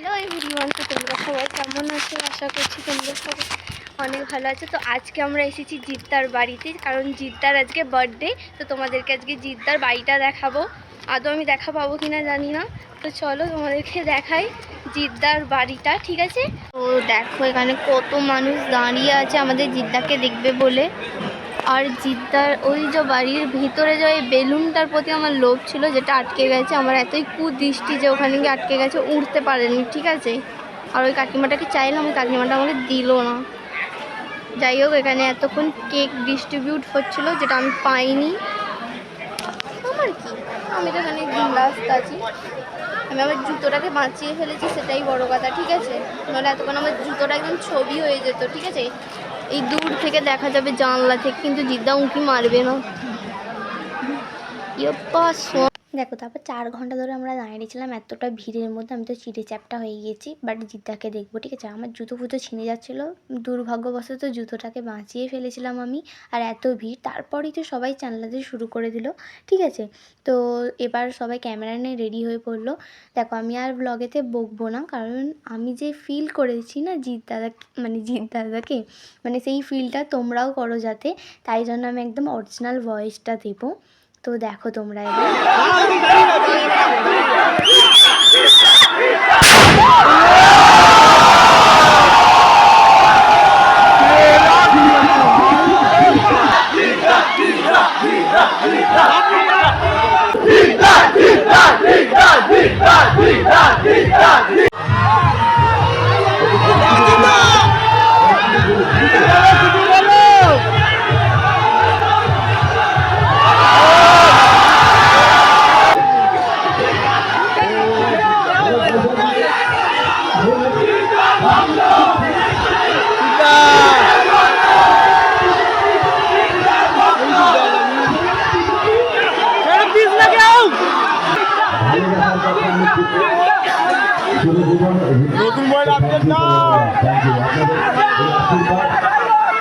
Hello everyone, তো তোমরা সবাই কেমন আছো? আশা করছি তোমরা সবাই অনেক ভালো আছো। তো আজকে আমরা এসেছি জিদ্দার বাড়িতে, কারণ জিদ্দার আজকে বার্থডে তো তোমাদেরকে আজকে জিদ্দার বাড়িটা দেখাবো। আদৌ আমি দেখা পাবো কিনা জানি না। তো চলো তোমাদেরকে দেখাই জিদ্দার বাড়িটা, ঠিক আছে? তো দেখো এখানে কত মানুষ দাঁড়িয়ে আছে, আমাদের জিদ্দাকে দেখবে বলে। আর জিদ্দার ওই যে বাড়ির ভিতরে যে ওই বেলুনটার প্রতি আমার লোভ ছিল, যেটা আটকে গেছে, আমার এতই কুদৃষ্টি যে ওখানে গিয়ে আটকে গেছে উঠতে পারেনি, ঠিক আছে? আর ওই কাকিমাটাকে চাইলাম? ওই কাকিমাটা আমাকে দিল না। যাই হোক, এখানে এতক্ষণ কেক ডিস্ট্রিবিউট হচ্ছিল, যেটা আমি পাইনি। আমার কি? আমি তো এখানে লাস্ট আছি। আমি আমার জুতোটাকে বাঁচিয়ে ফেলেছি, সেটাই বড় কথা, ঠিক আছে? নাহলে এতক্ষণ আমার জুতোটা একদম ছবি হয়ে যেত, ঠিক আছে? এই দূর থেকে দেখা যাবে জানলা থেকে কিন্তু জিদ্দা উঁকি মারবে না। ইয়প্পা দেখো, তারপর চার ঘণ্টা ধরে আমরা দাঁড়িয়েছিলাম, এতটা ভিড়ের মধ্যে আমি তো চিড়ে চ্যাপটা হয়ে গেছি বাট জিদ্দাকে দেখব, ঠিক আছে? আমার জুতো ফুতো ছিঁড়ে যাচ্ছিল, দুর্ভাগ্যবশত জুতোটাকে বাঁচিয়ে ফেলেছিলাম আমি, আর এত ভিড়, তারপরেই তো সবাই চানলাতে শুরু করে দিল, ঠিক আছে? তো এবার সবাই ক্যামেরা নিয়ে রেডি হয়ে পড়ল। দেখো, আমি আর ব্লগেতে বকবো না, কারণ আমি যে ফিল করেছি না জিৎ দাদা মানে জিৎ দাদাকে মানে সেই ফিলটা তোমরাও করো যাতে, তাই জন্য আমি একদম অরিজিনাল ভয়েসটা দেবো। তো দেখো তোমরা এবার নতুন মোবাইল আপডেট দাও।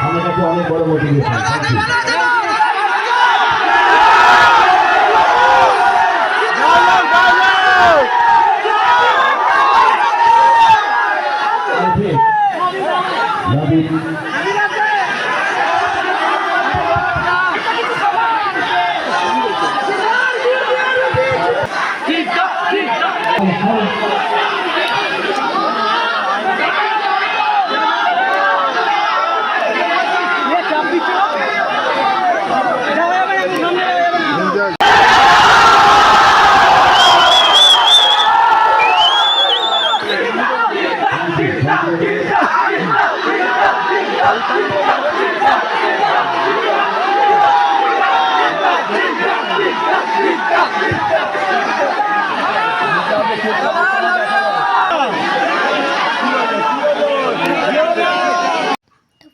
আমার কাছে অনেক বড় মোটিভেশন তো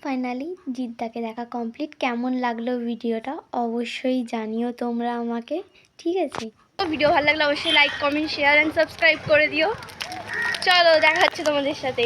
ফাইনালি জিদ্দাকে দেখা কমপ্লিট কেমন লাগল ভিডিওটা? অবশ্যই জানিও তোমরা আমাকে, ঠিক আছে? ভিডিও ভালো লাগলে অবশ্যই like comment share and subscribe করে দিও। চলো দেখা হচ্ছে তোমাদের সাথে